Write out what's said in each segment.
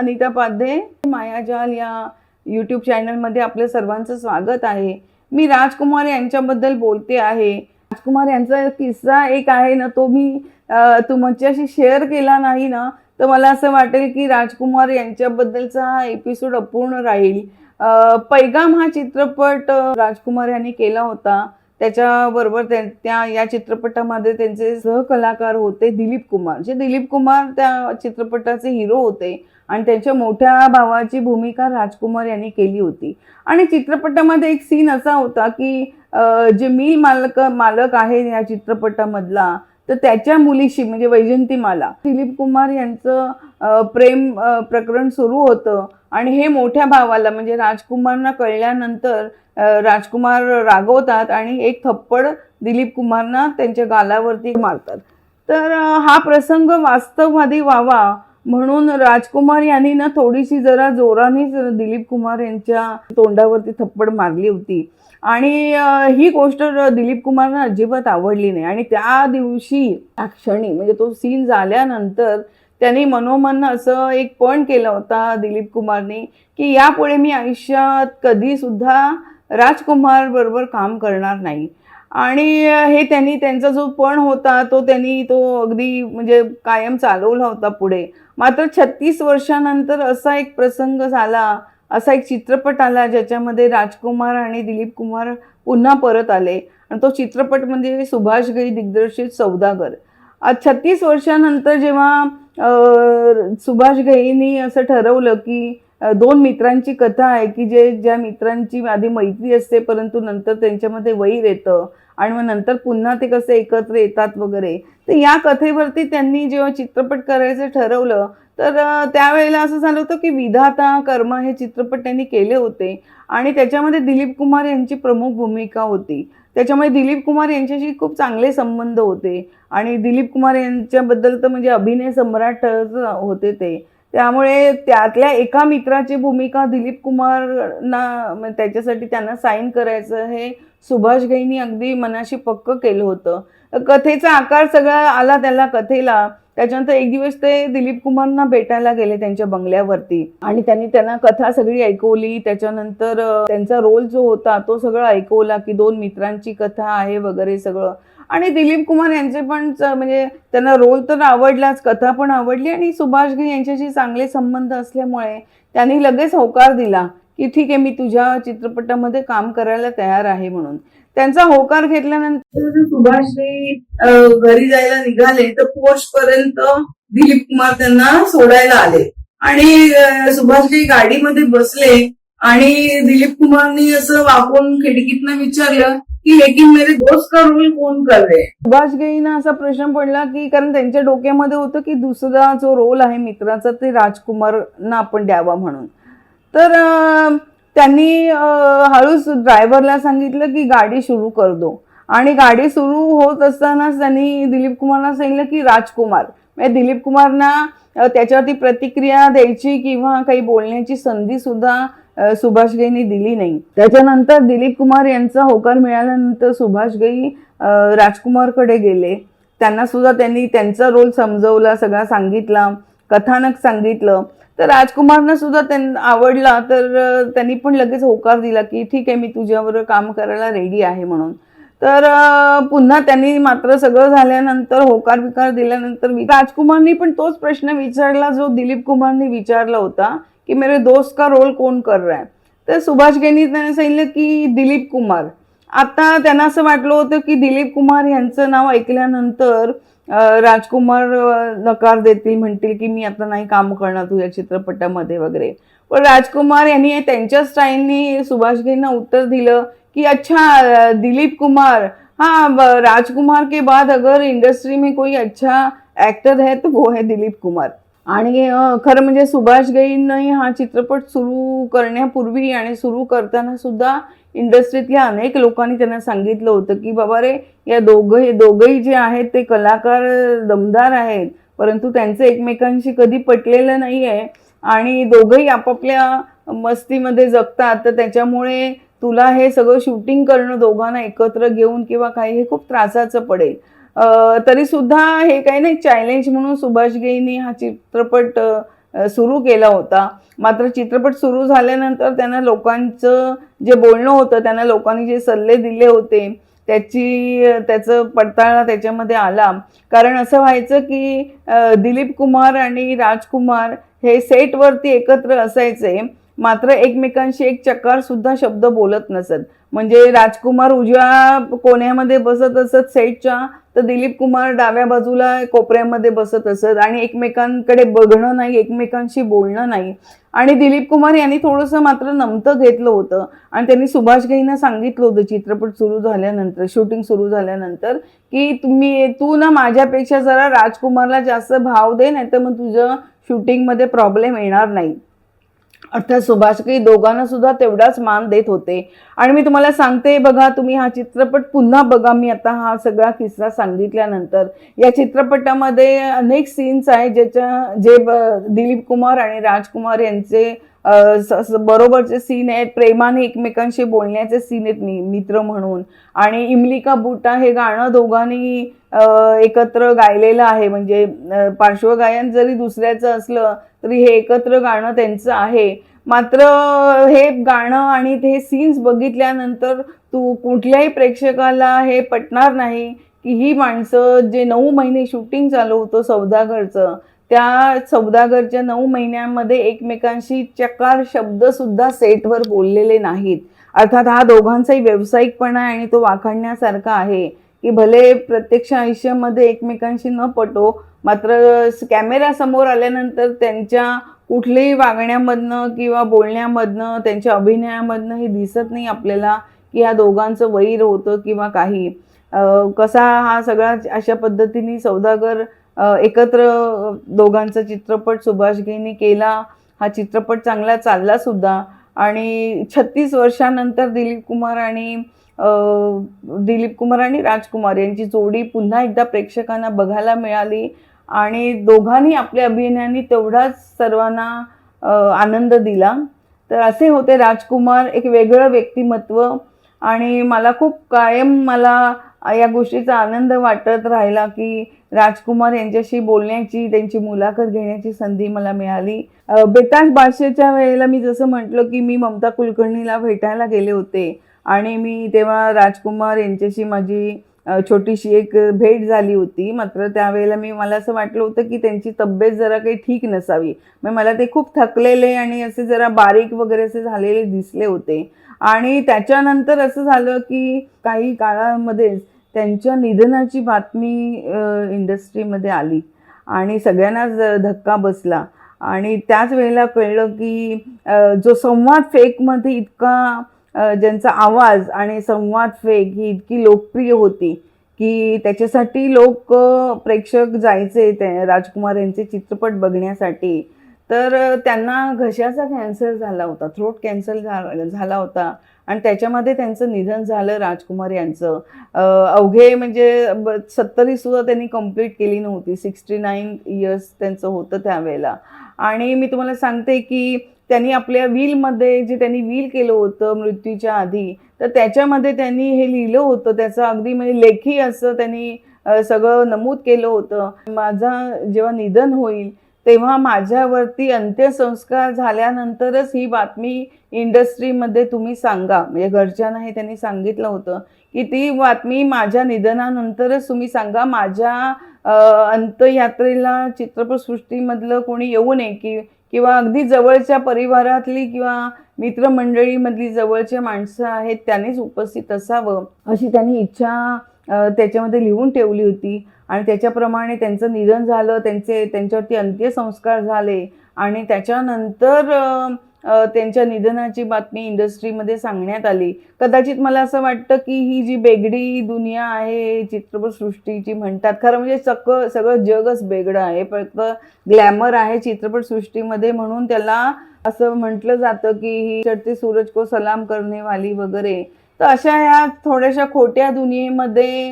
पाध्ये मायाजाल या यूट्यूब चॅनलमध्ये आपल्या सर्वांचं स्वागत आहे. मी राजकुमार यांच्याबद्दल बोलते आहे. राजकुमार यांचा किस्सा एक आहे ना तो मी तुमच्याशी शेअर केला नाही ना तर मला असं वाटेल की राजकुमार यांच्याबद्दलचा हा एपिसोड अपूर्ण राहील. पैगाम हा चित्रपट राजकुमार यांनी केला होता. त्याच्याबरोबर त्या त्या या चित्रपटामध्ये त्यांचे सहकलाकार होते दिलीप कुमार. जे दिलीप कुमार त्या चित्रपटाचे हिरो होते आणि त्यांच्या मोठ्या भावाची भूमिका राजकुमार यांनी केली होती. आणि चित्रपटामध्ये एक सीन असा होता की जे मिल मालक मालक आहे या चित्रपटामधला तर त्याच्या मुलीशी म्हणजे वैजंतीमाला दिलीप कुमार यांचं प्रेम प्रकरण सुरू होतं. आणि हे मोठ्या भावाला म्हणजे राजकुमारना कळल्यानंतर राजकुमार रागवतात आणि एक थप्पड दिलीप कुमारना त्यांच्या गालावरती मारतात. तर हा प्रसंग वास्तववादी व्हावा म्हणून राजकुमार यांनी ना थोडीशी जरा जोरानेच दिलीप कुमार यांच्या तोंडावरती थप्पड मारली होती. आणि ही गोष्ट दिलीप कुमारना अजिबात आवडली नाही. आणि त्या दिवशी त्या क्षणी म्हणजे तो सीन झाल्यानंतर त्यांनी मनोमन असं एक पण केलं होता दिलीप कुमारने की यापुढे मी आयुष्यात कधी राजकुमार बरोबर काम करणार नाही. आणि हे त्यांनी त्यांचा जो पण होता तो त्यांनी तो अगदी म्हणजे कायम चालवला होता पुढे. मात्र छत्तीस वर्षानंतर असा एक प्रसंग झाला असा एक चित्रपट आला ज्याच्यामध्ये राजकुमार आणि दिलीप कुमार पुन्हा परत आले. आणि तो चित्रपट म्हणजे सुभाष गई दिग्दर्शित सौदागर. छत्तीस वर्षानंतर जेव्हा सुभाष घईंनी असं ठरवलं की दोन मित्रांची कथा आहे की जे ज्या मित्रांची आधी मैत्री असते परंतु नंतर त्यांच्यामध्ये वैर येतं आणि मग नंतर पुन्हा ते कसे एकत्र येतात वगैरे. तर या कथेवरती त्यांनी जेव्हा चित्रपट करायचं ठरवलं तर त्यावेळेला असं झालं होतं की विधाता कर्म हे चित्रपट त्यांनी केले होते आणि त्याच्यामध्ये दिलीप कुमार यांची प्रमुख भूमिका होती. त्याच्यामुळे दिलीप कुमार यांच्याशी खूप चांगले संबंध होते आणि दिलीप कुमार यांच्याबद्दल तर म्हणजे अभिनय सम्राट होते ते. त्यामुळे त्यातल्या एका मित्राची भूमिका दिलीप कुमारना त्याच्यासाठी त्यांना साईन करायचं हे सुभाष घईनी अगदी मनाशी पक्क केलं होतं. कथेचा आकार सगळा आला त्याला कथेला. त्याच्यानंतर एक दिवस ते दिलीप कुमारना भेटायला गेले त्यांच्या बंगल्यावरती. आणि त्यांनी त्यांना कथा सगळी ऐकवली. त्याच्यानंतर त्यांचा रोल जो होता तो सगळं ऐकवला की दोन मित्रांची कथा आहे वगैरे सगळं. आणि दिलीप कुमार यांचे पण म्हणजे त्यांना रोल तर आवडलाच कथा पण आवडली आणि सुभाष घई यांच्याशी चांगले संबंध असल्यामुळे त्यांनी लगेच होकार दिला की ठीक आहे मी तुझ्या चित्रपटामध्ये काम करायला तयार आहे म्हणून. त्यांचा होकार घेतल्यानंतर सुभाष घरी जायला निघाले तर पोस्ट पर्यंत दिलीप कुमार त्यांना सोडायला आले. आणि सुभाषजी गाडीमध्ये बसले आणि दिलीप कुमारनी असं वाकून खिडकीतनं विचारलं की लेकिन मेरे दोस्त का रोल कोण कर रहे सुभाष घईना असा प्रश्न पडला की कारण त्यांच्या डोक्यामध्ये होतं की दुसरा जो रोल आहे मित्राचा ते राजकुमारना आपण द्यावा म्हणून. तर त्यांनी हळूच ड्रायव्हरला सांगितलं की गाडी सुरू कर दो. आणि गाडी सुरू होत असतानाच त्यांनी दिलीप कुमारला सांगितलं की राजकुमार. म्हणजे दिलीप कुमारना त्याच्यावरती प्रतिक्रिया द्यायची किंवा काही बोलण्याची संधी सुद्धा सुभाष घईंनी दिली नाही. त्याच्यानंतर दिलीप कुमार यांचा होकार मिळाल्यानंतर सुभाष राजकुमारकडे गेले. त्यांना सुद्धा त्यांनी त्यांचा रोल समजवला सगळा सांगितला कथानक सांगितलं. तर राजकुमारनं सुद्धा त्यांना आवडला. तर त्यांनी पण लगेच होकार दिला की ठीक आहे मी तुझ्याबरोबर काम करायला रेडी आहे म्हणून. तर पुन्हा त्यांनी मात्र सगळं झाल्यानंतर होकार बिकार दिल्यानंतर राजकुमारनी पण तोच प्रश्न विचारला जो दिलीप कुमारनी विचारला होता. की मेरे दोस्त का रोल कोण कर रहा है? तर सुभाष घईंनी त्यांना सांगितलं की दिलीप कुमार. आता त्यांना असं वाटलं होतं की दिलीप कुमार यांचं नाव ऐकल्यानंतर राजकुमार नकार देतील म्हणतील की मी आता नाही काम करणार तुझ्या चित्रपटामध्ये वगैरे. पण राजकुमार यांनी त्यांच्या स्टाईलनी सुभाष घईंना उत्तर दिलं की अच्छा दिलीप कुमार. हाँ राजकुमार के बाद अगर इंडस्ट्री में कोई अच्छा एक्टर है तो वो है दिलीप कुमार. आणि खरं म्हणजे सुभाष घईंनी हा चित्रपट सुरू करण्यापूर्वी आणि सुरू करताना सुद्धा इंडस्ट्रीतल्या अनेक लोकांनी त्यांना सांगितलं होतं की बाबा रे या दोघं दोघंही जे आहेत ते कलाकार दमदार आहेत परंतु त्यांचं एकमेकांशी कधी पटलेलं नाही आहे आणि दोघंही आपापल्या मस्तीमध्ये जगतात तर त्याच्यामुळे तुला हे सगळं शूटिंग करणं दोघांना एकत्र घेऊन किंवा काही हे खूप त्रासाचं पडेल. तरी सुद्धा हे काही नाही चॅलेंज म्हणून सुभाष घईंनी हा चित्रपट सुरू केला होता. मात्र चित्रपट सुरू झाल्यानंतर त्यांना लोकांचं जे बोलणं होतं त्यांना लोकांनी जे सल्ले दिले होते त्याची त्याचं पडताळा त्याच्यामध्ये आला. कारण असं व्हायचं की दिलीप कुमार आणि राजकुमार हे सेटवरती एकत्र असायचे. मात्र एकमेकांशी एक चकार सुद्धा शब्द बोलत नसत. म्हणजे राजकुमार उजव्या कोण्यामध्ये बसत असत सेटच्या तर दिलीप कुमार डाव्या बाजूला कोपऱ्यामध्ये बसत असत. आणि एकमेकांकडे बघणं नाही एकमेकांशी बोलणं नाही. आणि दिलीप कुमार यांनी थोडंसं मात्र नमतं घेतलं होतं. आणि त्यांनी सुभाष घईंना सांगितलं होतं चित्रपट सुरू झाल्यानंतर शूटिंग सुरू झाल्यानंतर की तुम्ही तू ना माझ्यापेक्षा जरा राजकुमारला जास्त भाव दे नाही तर मग तुझं शूटिंगमध्ये प्रॉब्लेम येणार नाही. अर्थात सुभाष काही दोघांना सुद्धा तेवढाच मान देत होते. आणि मी तुम्हाला सांगते बघा तुम्ही हा चित्रपट पुन्हा बघा. मी आता हा सगळा किस्सा सांगितल्यानंतर या चित्रपटामध्ये अनेक सीन्स आहेत ज्याच्या जे दिलीप कुमार आणि राजकुमार यांचे बरोबरचे सीन आहेत. प्रेमाने एकमेकांशी बोलण्याचे सीन आहेत मी मित्र म्हणून. आणि इमलिका बुटा हे गाणं दोघांनी एकत्र गायलेलं आहे. म्हणजे पार्श्वगायन जरी दुसऱ्याचं असलं तरी हे एकत्र गाणं त्यांचं आहे. मात्र हे गाणं आणि ते सीन्स बघितल्यानंतर तू कुठल्याही प्रेक्षकाला हे पटणार नाही की ही माणसं जे नऊ महिने शूटिंग चालू होतं सौदागरचं त्या सौदागरच्या नऊ महिन्यांमध्ये एकमेकांशी चकार शब्द सुद्धा सेटवर बोललेले नाहीत. अर्थात हा दोघांचाही व्यावसायिकपणा आहे आणि तो वाखाणण्यासारखा आहे. की भले प्रत्यक्ष आयुष्यामध्ये एकमेकांशी न पटो मात्र कॅमेरा समोर आल्यानंतर त्यांच्या कुठल्याही वागण्यामधनं किंवा बोलण्यामधनं त्यांच्या अभिनयामधनं हे दिसत नाही आपल्याला की ह्या दोघांचं वैर होतं किंवा काही. कसा हा सगळा अशा पद्धतीने सौदागर एकत्र दोघांचा चित्रपट सुभाष घेनी केला हा चित्रपट चांगला चालला सुद्धा. आणि छत्तीस वर्षानंतर दिलीप कुमार आणि दिलीप कुमार आणि राजकुमार यांची जोडी पुन्हा एकदा प्रेक्षकांना बघायला मिळाली. आणि दोघांनी आपल्या अभिनयाने तेवढाच सर्वांना आनंद दिला. तर असे होते राजकुमार एक वेगळं व्यक्तिमत्व. आणि मला खूप कायम मला या गोष्टीचा आनंद वाटत राहिला की राजकुमार यांच्याशी बोलण्याची त्यांची मुलाखत घेण्याची संधी मला मिळाली. बेताज भाषेच्या वेळेला मी जसं म्हटलं की मी ममता कुलकर्णीला भेटायला गेले होते. आणि मी तेव्हा राजकुमार यांच्याशी माझी छोटीशी एक भेट झाली होती. मात्र त्यावेळेला मी मला असं वाटलं होतं की त्यांची तब्येत जरा काही ठीक नसावी. मग मला ते खूप थकलेले आणि असे जरा बारीक वगैरे असे झालेले दिसले होते. आणि त्याच्यानंतर असं झालं की काही काळामध्येच त्यांच्या निधनाची बातमी इंडस्ट्रीमध्ये आली. आणि सगळ्यांनाच धक्का बसला. आणि त्याच वेळेला कळलं की जो संवाद फेकमध्ये इतका ज्यांचा आवाज आणि संवाद फेक ही इतकी लोकप्रिय होती की त्याच्यासाठी लोक प्रेक्षक जायचे ते राजकुमार यांचे चित्रपट बघण्यासाठी. तर त्यांना घशाचा कॅन्सर झाला होता थ्रोट कॅन्सर झाला होता आणि त्याच्यामध्ये त्यांचं निधन झालं राजकुमार यांचं. अवघे म्हणजे ब- सत्तरी सुद्धा त्यांनी कंप्लीट केली नव्हती सिक्स्टी नाईन इयर्स त्यांचं होतं त्यावेळेला. आणि मी तुम्हाला सांगते की त्यांनी आपल्या व्हीलमध्ये जे त्यांनी व्हील केलं होतं मृत्यूच्या आधी तर त्याच्यामध्ये त्यांनी हे लिहिलं होतं त्याचं अगदी म्हणजे लेखी असं त्यांनी सगळं नमूद केलं होतं. माझा जेव्हा निधन होईल तेव्हा माझ्यावरती अंत्यसंस्कार झाल्यानंतरच ही बातमी इंडस्ट्रीमध्ये तुम्ही सांगा. म्हणजे घरच्यांना हे त्यांनी सांगितलं होतं की ती बातमी माझ्या निधनानंतरच तुम्ही सांगा. माझ्या अंत्ययात्रेला चित्रपटसृष्टीमधलं कोणी येऊ नये की किंवा अगदी जवळच्या परिवारातली किंवा मित्रमंडळीमधली जवळच्या माणसं आहेत त्यांनीच उपस्थित असावं अशी त्यांनी इच्छा त्याच्यामध्ये लिहून ठेवली होती. आणि त्याच्याप्रमाणे त्यांचं निधन झालं त्यांचे त्यांच्यावरती अंत्यसंस्कार झाले. आणि त्याच्यानंतर त्यांच्या निधनाची बातमी इंडस्ट्रीमध्ये सांगण्यात आली. कदाचित मला असं वाटतं की ही जी बेगडी दुनिया आहे चित्रपटसृष्टीची म्हणतात. खरं म्हणजे सक सगळं जगच बेगडं आहे. फक्त ग्लॅमर आहे चित्रपटसृष्टीमध्ये म्हणून त्याला असं म्हटलं जातं की ही चढते सूरज को सलाम करणे वाली वगैरे. तर अशा या थोड्याशा खोट्या दुनियेमध्ये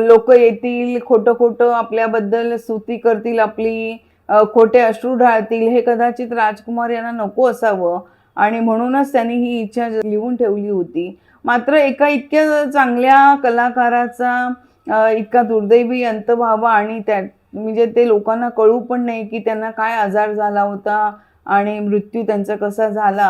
लोक येतील खोटं खोटं आपल्याबद्दल स्तुती करतील आपली. खोटे अश्रू ढाळतील हे कदाचित राजकुमार यांना नको असावं. आणि म्हणूनच त्यांनी ही इच्छा लिहून ठेवली होती. मात्र एका इतक्या चांगल्या कलाकाराचा इतका दुर्दैवी अंत व्हावा आणि त्या म्हणजे ते लोकांना कळू पण नाही की त्यांना काय आजार झाला होता आणि मृत्यू त्यांचा कसा झाला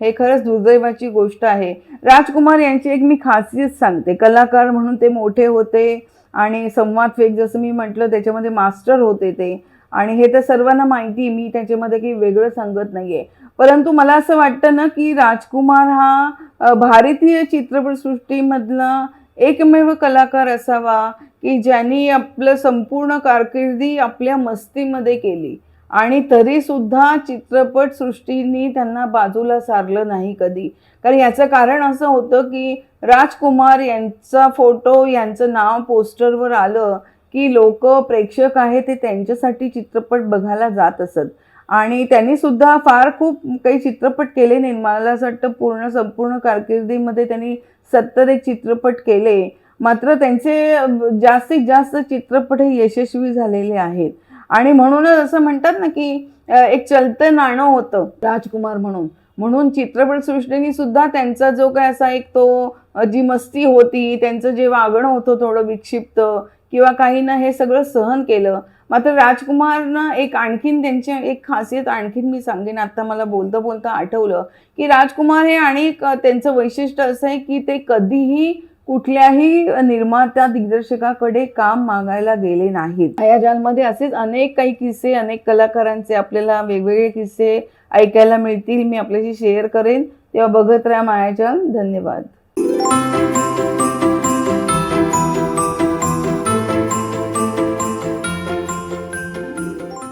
हे खरंच दुर्दैवाची गोष्ट आहे. राजकुमार यांची एक मी खासियत सांगते. कलाकार म्हणून ते मोठे होते आणि संवाद फेक जसं मी म्हटलं त्याच्यामध्ये मास्टर होते ते. आणि हे तर सर्वांना माहिती मी त्याच्यामध्ये काही वेगळं सांगत नाहीये. परंतु मला असं वाटतं ना की राजकुमार हा भारतीय चित्रपटसृष्टीमधला एकमेव कलाकार असावा की ज्यांनी आपलं संपूर्ण कारकिर्दी आपल्या मस्तीमध्ये केली. आणि तरी सुद्धा चित्रपटसृष्टीनी त्यांना बाजूला सारलं नाही कधी. कारण याचं कारण असं होतं की राजकुमार यांचा फोटो यांचं नाव पोस्टरवर आलं की लोक प्रेक्षक आहे ते त्यांच्यासाठी चित्रपट बघायला जात असत. आणि त्यांनी सुद्धा फार खूप काही चित्रपट केले नाही. मला असं वाटतं पूर्ण संपूर्ण कारकिर्दीमध्ये त्यांनी सत्तर एक चित्रपट केले. मात्र त्यांचे जास्तीत जास्त चित्रपट हे यशस्वी झालेले आहेत. आणि म्हणूनच असं म्हणतात ना की एक चलतं नाणं होतं. राजकुमार म्हणून. म्हणून चित्रपटसृष्टीने सुद्धा त्यांचा जो काय असा एक तो जी मस्ती होती त्यांचं जे वागणं होतं थोडं विक्षिप्त किंवा काहींना हे सगळं सहन केलं मात्र राजकुमारनं एक आणखीन त्यांची एक खासियत आणखीन मी सांगेन. आता मला बोलता बोलता आठवलं की राजकुमार हे आणि त्यांचं वैशिष्ट्य असं आहे की ते कधीही कुठल्याही निर्मात्या दिग्दर्शकाकडे काम मागायला गेले नाहीत. हयाजालमध्ये असेच अनेक काही किस्से अनेक कलाकारांचे आपल्याला वेगवेगळे किस्से ऐकायला मिळतील. मी आपल्याशी शेअर करेन. तेव्हा बघत राहा मायाजाल धन्यवाद.